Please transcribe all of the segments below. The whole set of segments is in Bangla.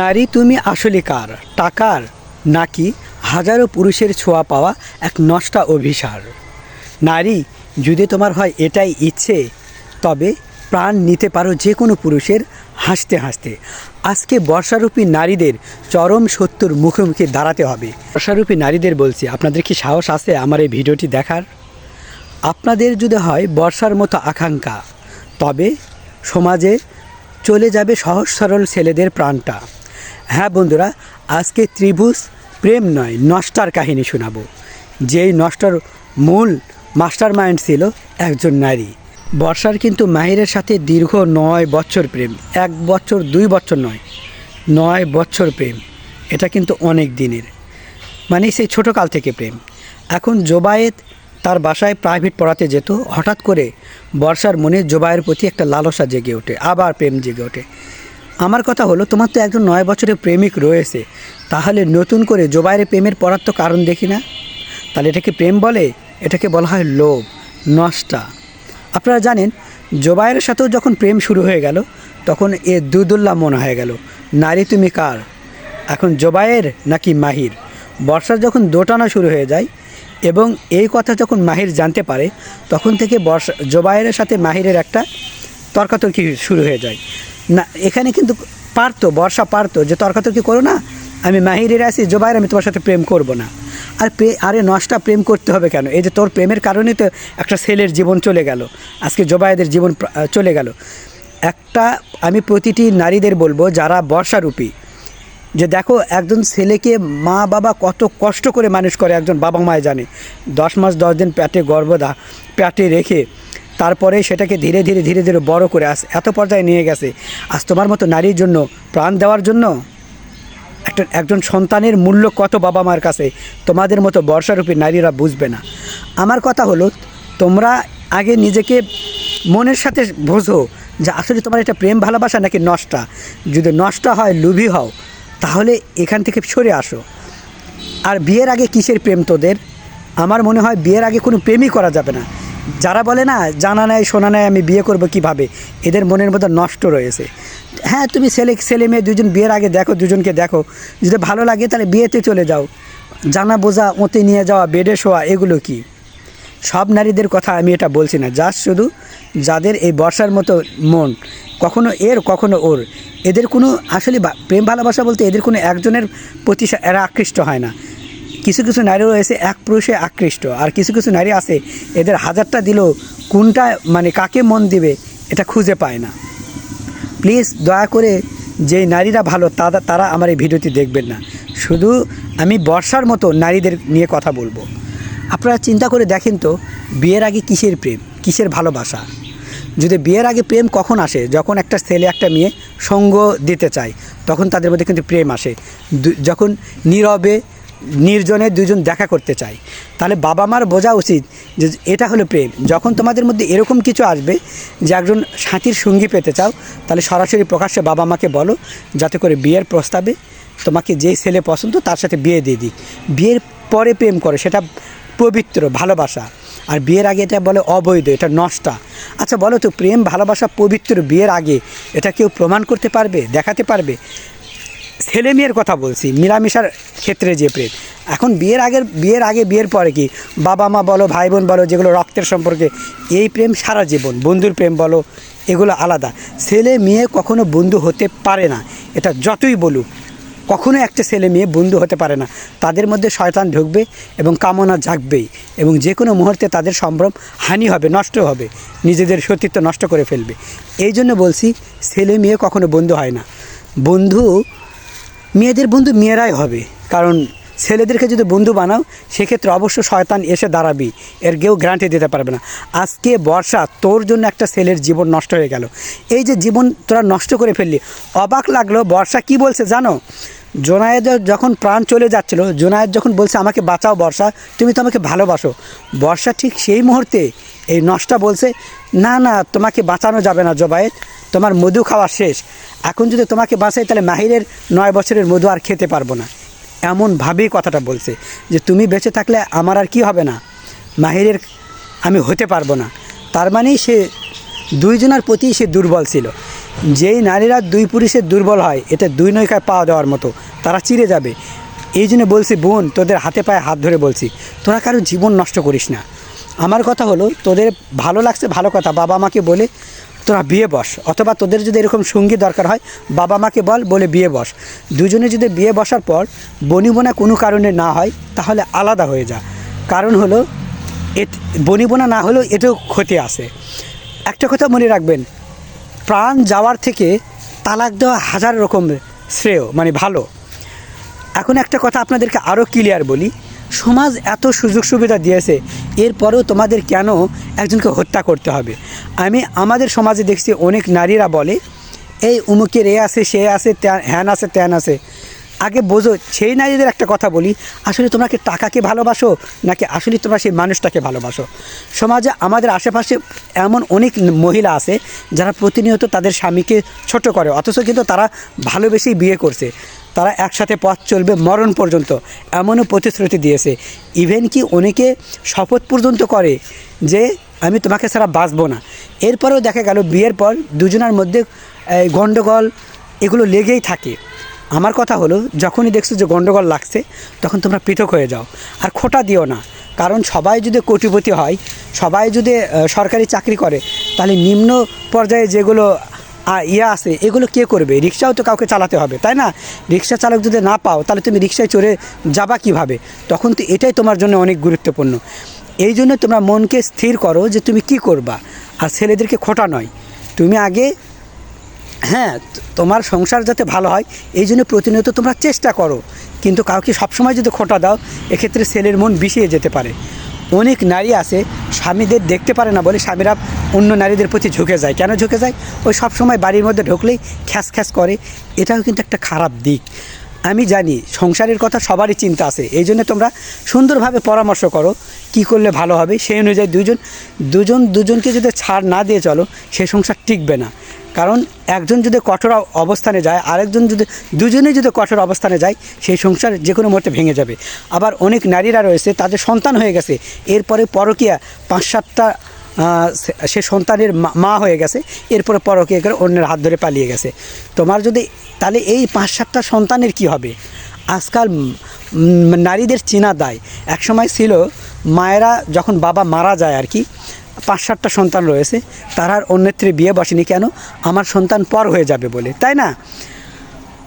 নারী তুমি আসলে কার? টাকার? নাকি হাজারো পুরুষের ছোঁয়া পাওয়া এক নষ্টা অভিসার? নারী, যদি তোমার হয় এটাই ইচ্ছে, তবে প্রাণ নিতে পারো যে কোনো পুরুষের হাসতে হাসতে। আজকে বর্ষারূপী নারীদের চরম সত্যর মুখোমুখি দাঁড়াতে হবে। বর্ষারূপী নারীদের বলছি, আপনাদের কি সাহস আছে আমার এই ভিডিওটি দেখার? আপনাদের যদি হয় বর্ষার মতো আকাঙ্ক্ষা, তবে সমাজে চলে যাবে সহজ সরল ছেলেদের প্রাণটা। হ্যাঁ বন্ধুরা, আজকে ত্রিভুজ প্রেম নয়, নষ্টার কাহিনী শোনাবো। যেই নষ্টার মূল মাস্টার মাইন্ড ছিল একজন নারী। বর্ষার কিন্তু মাহিরের সাথে দীর্ঘ নয় বছর প্রেম, এক বছর, দুই বছর নয় নয় বছর প্রেম। এটা কিন্তু অনেক দিনের। মানে সেই ছোটোকাল থেকে প্রেম। এখন জোবায়েত তার বাসায় প্রাইভেট পড়াতে যেত, হঠাৎ করে বর্ষার মনে জোবায়ের প্রতি একটা লালসা জেগে ওঠে, আবার প্রেম জেগে ওঠে। আমার কথা হলো, তোমার তো একজন নয় বছরের প্রেমিক রয়েছে। তাহলে নতুন করে জোবায়ের প্রেমের পড়ার তো কারণ দেখি না? তাহলে এটাকে প্রেম বলে? এটাকে বলা হয় লোভ, নষ্টা। আপনারা জানেন জোবায়ের সাথেও যখন প্রেম শুরু হয়ে গেল, তখন এ দুদুল্লা মনে হয়ে গেল। নারী তুমি কার? এখন জোবায়ের নাকি মাহির? বর্ষার যখন দোটানা শুরু হয়ে যায়, এবং এই কথা যখন মাহির জানতে পারে, তখন থেকে বর্ষা জোবায়ের সাথে মাহিরের একটা তর্কাতর্কি শুরু হয়ে যায়। না, এখানে কিন্তু পারতো বর্ষা পারতো যে তর্কাতর্কি করো না, আমি মাহিরের আছি জোবায়ের আমি তোমার সাথে প্রেম করব না। আর আরে নষ্টা প্রেম করতে হবে কেন? এই যে তোর প্রেমের কারণে তো একটা ছেলের জীবন চলে গেল, আজকে জোবায়েদের জীবন চলে গেল। একটা, আমি প্রতিটি নারীদের বলব, যারা বর্ষারূপী, যে দেখো, একজন ছেলেকে মা বাবা কত কষ্ট করে মানুষ করে, একজন বাবা মায় জানে। দশ মাস, দশ দিন পেটে গর্ভদা প্যাটে রেখে তারপরে সেটাকে ধীরে ধীরে ধীরে ধীরে বড় করে আস এত পর্যায়ে নিয়ে গেছে। আজ তোমার মতো নারীর জন্য প্রাণ দেওয়ার জন্য একটা, একজন সন্তানের মূল্য কত বাবা মার কাছে, তোমাদের মতো বর্ষারূপী নারীরা বুঝবে না। আমার কথা হলো, তোমরা আগে নিজেকে মনের সাথে বোঝো যে আসলে তোমার এটা প্রেম ভালোবাসা নাকি নষ্টা। যদি নষ্ট হয়, লুভি হও, তাহলে এখান থেকে সরে আসো। আর বিয়ের আগে কিসের প্রেম তোদের? আমার মনে হয় বিয়ের আগে কোনো প্রেমই করা যাবে না। যারা বলে না, জানা নেয় শোনা নেয় আমি বিয়ে করব কীভাবে? এদের মনের মধ্যে নষ্ট রয়েছে। হ্যাঁ তুমি ছেলে ছেলে মেয়ে দুজন বিয়ের আগে দেখো, দুজনকে দেখো। যদি ভালো লাগে, তাহলে বিয়েতে চলে যাও। জানা বোঝা ওতে নিয়ে যাওয়া, বেডে শোয়া, এগুলো কি? সব নারীদের কথা আমি এটা বলছি না। জাস্ট শুধু যাদের এই বর্ষার মতো মন, কখনো এর, কখনো ওর, এদের কোনো আসলে প্রেম ভালোবাসা বলতে এদের কোনো একজনের প্রতি এরা আকৃষ্ট হয় না। কিছু কিছু নারী রয়েছে এক পুরুষে আকৃষ্ট। আর কিছু কিছু নারী আছে, এদের হাজারটা দিলেও কোনটা মানে কাকে মন দিবে, এটা খুঁজে পায় না। প্লিজ দয়া করে যে নারীরা ভালো তারা তারা আমার এই ভিডিওটি দেখবেন না। শুধু আমি বর্ষার মতো নারীদের নিয়ে কথা বলব। আপনারা চিন্তা করে দেখেন তো, বিয়ের আগে কিসের প্রেম, কিসের ভালোবাসা? যদি বিয়ের আগে প্রেম কখন আসে? যখন একটা ছেলে একটা মেয়ে সঙ্গ দিতে চায়, তখন তাদের মধ্যে কিন্তু প্রেম আসে। যখন নীরবে নির্জনে দুজন দেখা করতে চায় তাহলে বাবা মার বোঝা উচিত যে এটা হলো প্রেম। যখন তোমাদের মধ্যে এরকম কিছু আসবে যে একজন সাথীর সঙ্গী পেতে চাও, তাহলে সরাসরি প্রকাশ্যে বাবা মাকে বলো, যাতে করে বিয়ের প্রস্তাবে তোমাকে যেই ছেলে পছন্দ তার সাথে বিয়ে দিয়ে দিই বিয়ের পরে প্রেম করে, সেটা পবিত্র, ভালোবাসা। আর বিয়ের আগে এটা বলে অবৈধ, এটা নষ্টা। আচ্ছা বলো তো, প্রেম, ভালোবাসা, পবিত্র বিয়ের আগে এটা কেউ প্রমাণ করতে পারবে, দেখাতে পারবে? ছেলে মেয়ের কথা বলছি মিলামিশার ক্ষেত্রে যে প্রেম। এখন বিয়ের আগের, বিয়ের আগে, বিয়ের পরে কি বাবা মা বলো, ভাই বোন বলো, যেগুলো রক্তের সম্পর্কে, এই প্রেম সারা জীবন, বন্ধুর প্রেম বলো, এগুলো আলাদা। ছেলে মেয়ে কখনো বন্ধু হতে পারে না, এটা যতই বলুক। কখনো একটা ছেলে মেয়ে বন্ধু হতে পারে না, তাদের মধ্যে শয়তান ঢুকবে এবং কামনা জাগবেই এবং যে কোনো মুহূর্তে তাদের সম্ভ্রম হানি হবে, নষ্ট হবে, নিজেদের সতীত্ব নষ্ট করে ফেলবে। এই জন্য বলছি, ছেলে মেয়ে কখনো বন্ধু হয় না। বন্ধু মেয়েদের বন্ধু মেয়েরাই হবে। কারণ ছেলেদেরকে যদি বন্ধু বানাও, সেক্ষেত্রে অবশ্য শয়তান এসে দাঁড়াবি। এর কেউ গ্যারান্টি দিতে পারবে না। আজকে বর্ষা, তোর জন্য একটা ছেলের জীবন নষ্ট হয়ে গেল। এই যে জীবন তোরা নষ্ট করে ফেললি, অবাক লাগল বর্ষা কি বলছে জানো? জোনায়েদের যখন প্রাণ চলে যাচ্ছিল, জোনায়েদ যখন বলছে, আমাকে বাঁচাও বর্ষা, তুমি তো আমাকে ভালোবাসো। বর্ষা ঠিক সেই মুহূর্তে এই নষ্টা বলছে, না না, তোমাকে বাঁচানো যাবে না জবায়েত তোমার মধু খাওয়া শেষ। এখন যদি তোমাকে বাঁচাই, তাহলে মাহিরের নয় বছরের মধু আর খেতে পারব না। এমনভাবেই কথাটা বলছে যে তুমি বেঁচে থাকলে আমার আর কি হবে না? মাহিরের আমি হতে পারব না। তার মানে সে দুইজনের প্রতি সে দুর্বল ছিল। যেই নারীরা দুই পুরুষের দুর্বল হয়, এটা দুই নৌকায় পাওয়া দেওয়ার মতো, তারা চিরে যাবে। এই জন্য বলছি, বোন, তোদের হাতে পায়ে হাত ধরে বলছি, তোরা কারও জীবন নষ্ট করিস না। আমার কথা হলো, তোদের ভালো লাগছে ভালো কথা, বাবা মাকে বলে তোরা বিয়ে বস, অথবা তোদের যদি এরকম সঙ্গী দরকার হয়, বাবা মাকে বল, বলে বিয়ে বস। দুজনে যদি বিয়ে বসার পর বনিবনা কোনো কারণে না হয়, তাহলে আলাদা হয়ে যা। কারণ হলো এ বনিবনা না হলেও এটাও ক্ষতি আছে। একটা কথা মনে রাখবেন, প্রাণ যাওয়ার থেকে তালাক দেওয়া হাজার রকম শ্রেয় মানে ভালো। এখন একটা কথা আপনাদেরকে আরও ক্লিয়ার বলি, সমাজ এত সুযোগ সুবিধা দিয়েছে এরপরেও তোমাদের কেন একজনকে হত্যা করতে হবে? আমি আমাদের সমাজে দেখছি অনেক নারীরা বলে, এই উমুকের এ আছে, সে আছে হ্যান আছে, ত্যান আছে। আগে বোঝো, সেই নারীদের একটা কথা বলি, আসলে তোমাকে টাকাকে ভালোবাসো, নাকি আসলে তোমরা সেই মানুষটাকে ভালোবাসো? সমাজে আমাদের আশেপাশে এমন অনেক মহিলা আছে, যারা প্রতিনিয়ত তাদের স্বামীকে ছোট করে, অথচ কিন্তু তারা ভালোবেসেই বিয়ে করছে। তারা একসাথে পথ চলবে মরণ পর্যন্ত, এমনও প্রতিশ্রুতি দিয়েছে। ইভেন কি অনেকে শপথ পর্যন্ত করে যে, আমি তোমাকে ছাড়া বাঁচবো না। এরপরেও দেখা গেল বিয়ের পর দুজনের মধ্যে, এই গণ্ডগোল এগুলো লেগেই থাকে। আমার কথা হলো, যখনই দেখছ যে গণ্ডগোল লাগছে, তখন তোমরা পৃথক হয়ে যাও। আর খোটা দিও না। কারণ সবাই যদি কোটিপতি হয়, সবাই যদি সরকারি চাকরি করে, তাহলে নিম্ন পর্যায়ে যেগুলো ইয়ে আছে, এগুলো কে করবে? রিক্সাও তো কাউকে চালাতে হবে, তাই না? রিক্সা চালক যদি না পাও, তাহলে তুমি রিক্সায় চড়ে যাবা কীভাবে? তখন তো এটাই তোমার জন্য অনেক গুরুত্বপূর্ণ। এই জন্য তোমরা মনকে স্থির করো যে তুমি কি করবা। আর ছেলেদেরকে খোটা নয়। তুমি আগে হ্যাঁ তোমার সংসার যাতে ভালো হয়, এই জন্য প্রতিনিয়ত তোমরা চেষ্টা করো। কিন্তু কাউকে সবসময় যদি খোটা দাও, এক্ষেত্রে ছেলের মন বিষিয়ে যেতে পারে। অনেক নারী আছে, স্বামীদের দেখতে পারে না বলে স্বামীরা অন্য নারীদের প্রতি ঝুঁকে যায়। কেন ঝুঁকে যায়? ওই সবসময় বাড়ির মধ্যে ঢুকলেই খ্যাস খ্যাস করে। এটাও কিন্তু একটা খারাপ দিক। আমি জানি, সংসারের কথা সবারই চিন্তা আছে। এই জন্য তোমরা সুন্দরভাবে পরামর্শ করো, কি করলে ভালো হবে। সেই অনুযায়ী দুজন দুজন দুজনকে যদি ছাড় না দিয়ে চলো সেই সংসার টিকবে না। কারণ একজন যদি কঠোর অবস্থানে যায়, আরেকজন যদি, দুজনেই যদি কঠোর অবস্থানে যায়, সেই সংসার যে কোনো মুহূর্তে ভেঙে যাবে। আবার অনেক নারীরা রয়েছে, তাদের সন্তান হয়ে গেছে, এরপরে পরকিয়া পাঁচ সাতটা সে- সন্তানের মা- হয়ে গেছে, এরপরে পরকিয়া করে অন্যের হাত ধরে পালিয়ে গেছে। তোমার যদি, তাহলে এই পাঁচ সাতটা সন্তানের কি হবে? আজকাল নারীদের চেনা দায়। একসময় ছিল, মায়েরা যখন বাবা মারা যায় আর কি পাঁচ সাতটা সন্তান রয়েছে তারা আর অন্যত্রে বিয়ে বসেনি কেন? আমার সন্তান পর হয়ে যাবে বলে, তাই না?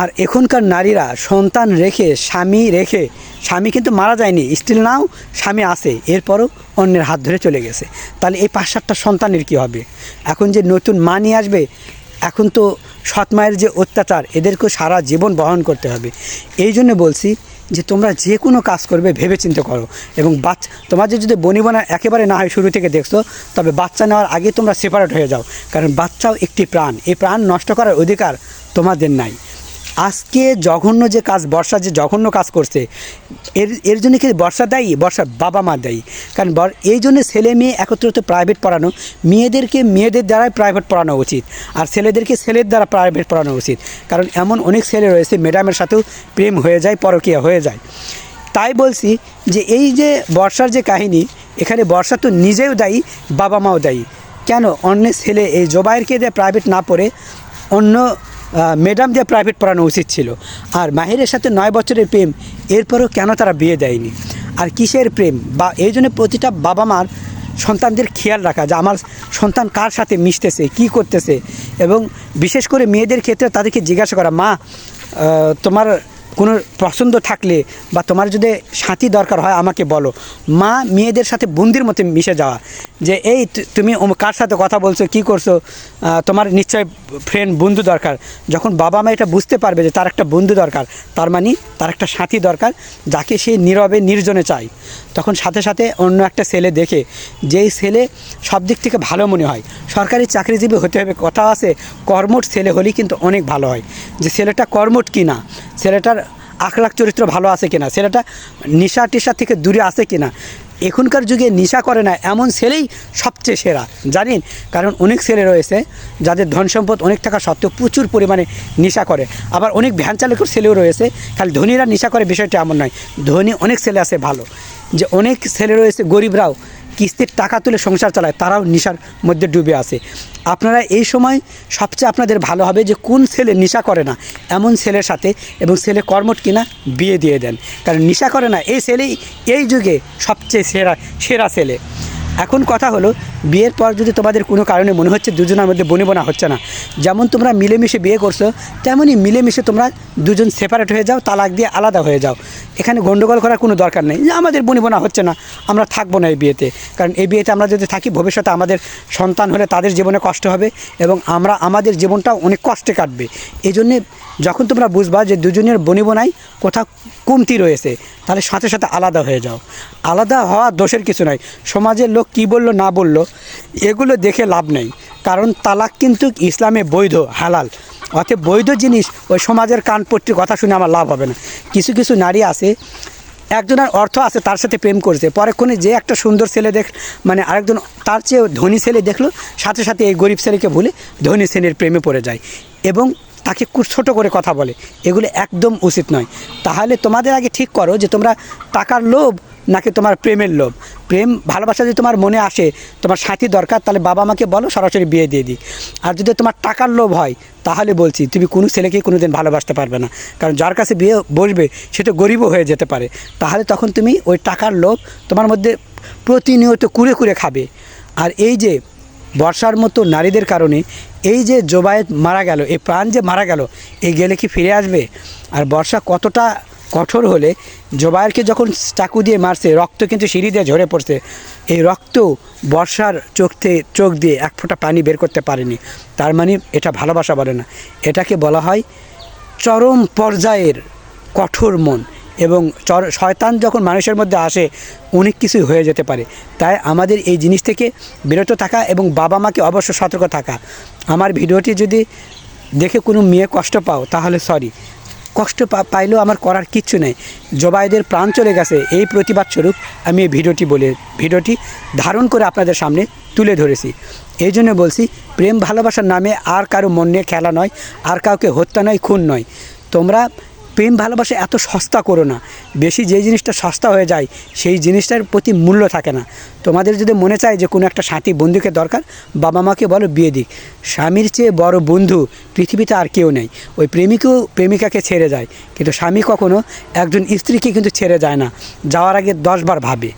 আর এখনকার নারীরা সন্তান রেখে, স্বামী রেখে, স্বামী কিন্তু মারা যায়নি স্টিল নাও স্বামী আছে, এরপরও অন্যের হাত ধরে চলে গেছে। তাহলে এই পাঁচ সাতটা সন্তানের কী হবে? এখন যে নতুন মা নিয়ে আসবে, এখন তো সৎ মায়ের যে অত্যাচার, এদেরকেও সারা জীবন বহন করতে হবে। এই জন্য বলছি যে তোমরা যে কোনো কাজ করবে ভেবে চিন্তে করো। এবং বাচ্চা তোমাদের যদি বনিবনা একেবারে না হয় শুরু থেকে দেখছ, তবে বাচ্চা নেওয়ার আগে তোমরা সেপারেট হয়ে যাও। কারণ বাচ্চাও একটি প্রাণ। এই প্রাণ নষ্ট করার অধিকার তোমাদের নাই। আজকে জঘন্য যে কাজ, বর্ষা যে জঘন্য কাজ করছে, এর এর জন্য কি বর্ষা দায়ী? বর্ষা বাবা মা দায়ী। কারণ এই জন্য ছেলে মেয়ে একত্রিত প্রাইভেট পড়ানো, মেয়েদেরকে মেয়েদের দ্বারাই প্রাইভেট পড়ানো উচিত। আর ছেলেদেরকে ছেলের দ্বারা প্রাইভেট পড়ানো উচিত। কারণ এমন অনেক ছেলে রয়েছে ম্যাডামের সাথেও প্রেম হয়ে যায়, পরকীয়া হয়ে যায়। তাই বলছি যে, এই যে বর্ষার যে কাহিনী, এখানে বর্ষা তো নিজেও দায়ী বাবা মাও দায়ী। কেন? অন্য ছেলে এই জোবাইরকে দিয়ে প্রাইভেট না পড়ে, অন্য ম্যাডাম দিয়ে প্রাইভেট পড়ানো উচিত ছিল। আর মাহিরের সাথে নয় বছরের প্রেম, এরপরও কেন তারা বিয়ে দেয়নি? আর কিসের প্রেম? বা এই জন্য প্রতিটা বাবা মার সন্তানদের খেয়াল রাখা যে আমার সন্তান কার সাথে মিশতেছে, কি করতেছে? এবং বিশেষ করে মেয়েদের ক্ষেত্রে তাদেরকে জিজ্ঞাসা করা, মা তোমার কোনো পছন্দ থাকলে বা তোমার যদি সাথী দরকার হয়, আমাকে বলো। মা মেয়েদের সাথে বন্দির মতো মিশে যাওয়া। যে, এই তুমি কার সাথে কথা বলছো? কি করছ? তোমার নিশ্চয় ফ্রেন্ড বন্ধু দরকার। যখন বাবা মা এটা বুঝতে পারবে যে, তার একটা বন্ধু দরকার, তার মানে তার একটা সাথী দরকার, যাকে সে নীরবে, নির্জনে চায়। তখন সাথে সাথে অন্য একটা ছেলে দেখে, যেই ছেলে সব দিক থেকে ভালো মনে হয়। সরকারি চাকরিজীবী হতে হবে, কথা আছে, কর্মঠ ছেলে হলেই কিন্তু অনেক ভালো হয়। যে, ছেলেটা কর্মঠ কি না ছেলেটার আখলাখ চরিত্র ভালো আছে কিনা, ছেলেটা নিশা টেশা থেকে দূরে আছে কিনা, এখনকার যুগে নেশা করে না, এমন ছেলেই সবচেয়ে সেরা, জানেন? কারণ অনেক ছেলে রয়েছে যাদের ধন সম্পদ অনেক টাকা সত্ত্বেও প্রচুর পরিমাণে নেশা করে, আবার অনেক ভ্যান চালকের ছেলেও রয়েছে, খালি ধনীরা নেশা করে বিষয়টা এমন নয়, ধনী অনেক ছেলে আছে ভালো, যে অনেক ছেলে রয়েছে গরিবরাও কিস্তির টাকা তুলে সংসার চালায়, তারাও নেশার মধ্যে ডুবে আছে। আপনারা এই সময় সবচেয়ে আপনাদের ভালো হবে যে কোন ছেলে নেশা করে না, এমন ছেলের সাথে এবং ছেলে কর্মট কিনা বিয়ে দিয়ে দেন। কারণ নেশা করে না, এই ছেলেই এই যুগে সবচেয়ে সেরা সেরা ছেলে। এখন কথা হলো, বিয়ের পর যদি তোমাদের কোনো কারণে মনে হচ্ছে দুজনের মধ্যে বনে বোনা হচ্ছে না, যেমন তোমরা মিলেমিশে বিয়ে করছ, তেমনই মিলেমিশে তোমরা দুজন সেপারেট হয়ে যাও, তালাক দিয়ে আলাদা হয়ে যাও। এখানে গণ্ডগোল করার কোনো দরকার নেই। যে আমাদের বনিবনা হচ্ছে না, আমরা থাকব না এই বিয়েতে। কারণ এই বিয়েতে আমরা যদি থাকি, ভবিষ্যতে আমাদের সন্তান হলে তাদের জীবনে কষ্ট হবে এবং আমরা আমাদের জীবনটাও অনেক কষ্টে কাটবে। এই জন্যে যখন তোমরা বুঝবা যে দুজনের বনিবনায় কোথাও কমতি রয়েছে, তাহলে সাথে সাথে আলাদা হয়ে যাও। আলাদা হওয়া দোষের কিছু নয়। সমাজের লোক কি বলল, না বলল, এগুলো দেখে লাভ নেই। কারণ তালাক কিন্তু ইসলামে বৈধ, হালাল। অতএব বৈধ জিনিস ওই সমাজের কানপট্টির কথা শুনে আমার লাভ হবে না। কিছু কিছু নারী আছে, একজনের অর্থ আছে, তার সাথে প্রেম করছে। পরেক্ষণে যে একটা সুন্দর ছেলে দেখ মানে আরেকজন তার চেয়ে ধনী ছেলে দেখল, সাথে সাথে এই গরিব ছেলেকে ভুলে ধনী ছেলের প্রেমে পড়ে যায় এবং তাকে ছোটো করে কথা বলে। এগুলো একদম উচিত নয়। তাহলে তোমাদের আগে ঠিক করো যে তোমরা টাকার লোভ নাকি তোমার প্রেমের লোভ? প্রেম, ভালোবাসা যদি তোমার মনে আসে, তোমার সাথী দরকার, তাহলে বাবা মাকে বলো, সরাসরি বিয়ে দিয়ে দিই। আর যদি তোমার টাকার লোভ হয়, তাহলে বলছি, তুমি কোনো ছেলেকে কোনো দিন ভালোবাসতে পারবে না। কারণ যার কাছে বিয়ে বসবে সেটা গরিবও হয়ে যেতে পারে। তাহলে তখন তুমি ওই টাকার লোভ তোমার মধ্যে প্রতিনিয়ত কুড়ে কুড়ে খাবে। আর এই যে বর্ষার মতো নারীদের কারণে, এই যে জোবায়েত মারা গেল, এই প্রাণ যে মারা গেল এই গেলে কি ফিরে আসবে? আর বর্ষা কতটা কঠোর হলে জোবায়েরকে যখন চাকু দিয়ে মারছে, রক্ত কিন্তু সিঁড়ি দিয়ে ঝরে পড়ছে। এই রক্ত বর্ষার চোখ থেকে চোখ দিয়ে এক ফোঁটা পানি বের করতে পারেনি। তার মানে এটা ভালোবাসা বলে না। এটাকে বলা হয় চরম পর্যায়ের কঠোর মন এবং চর শয়তান যখন মানুষের মধ্যে আসে, অনেক কিছুই হয়ে যেতে পারে। তাই আমাদের এই জিনিস থেকে বিরত থাকা এবং বাবা মাকে অবশ্য সতর্ক থাকা। আমার ভিডিওটি যদি দেখে কোনো মেয়ে কষ্ট পাও, তাহলে সরি কষ্ট পাইলেও আমার করার কিচ্ছু নেই। জবাইদের প্রাণ চলে গেছে। এই প্রতিবাদ স্বরূপ আমি এই ভিডিওটি বলে, ভিডিওটি ধারণ করে আপনাদের সামনে তুলে ধরেছি। এই জন্য বলছি, প্রেম ভালোবাসার নামে আর কারও মন নিয়ে খেলা নয়, আর কাউকে হত্যা নয়, খুন নয়। তোমরা প্রেম, ভালোবাসা এত সস্তা করো না। বেশি যে জিনিসটা সস্তা হয়ে যায়, সেই জিনিসটার প্রতি মূল্য থাকে না। তোমাদের যদি মনে চায় যে কোনো একটা সাথী বন্ধুকে দরকার, বাবা মাকে বলো, বিয়ে দিক। স্বামীর চেয়ে বড় বন্ধু পৃথিবীতে আর কেউ নেই। ওই প্রেমিকও, প্রেমিকাকে ছেড়ে যায়। কিন্তু স্বামী কখনো একজন স্ত্রীকে কিন্তু ছেড়ে যায় না। যাওয়ার আগে দশবার ভাবে।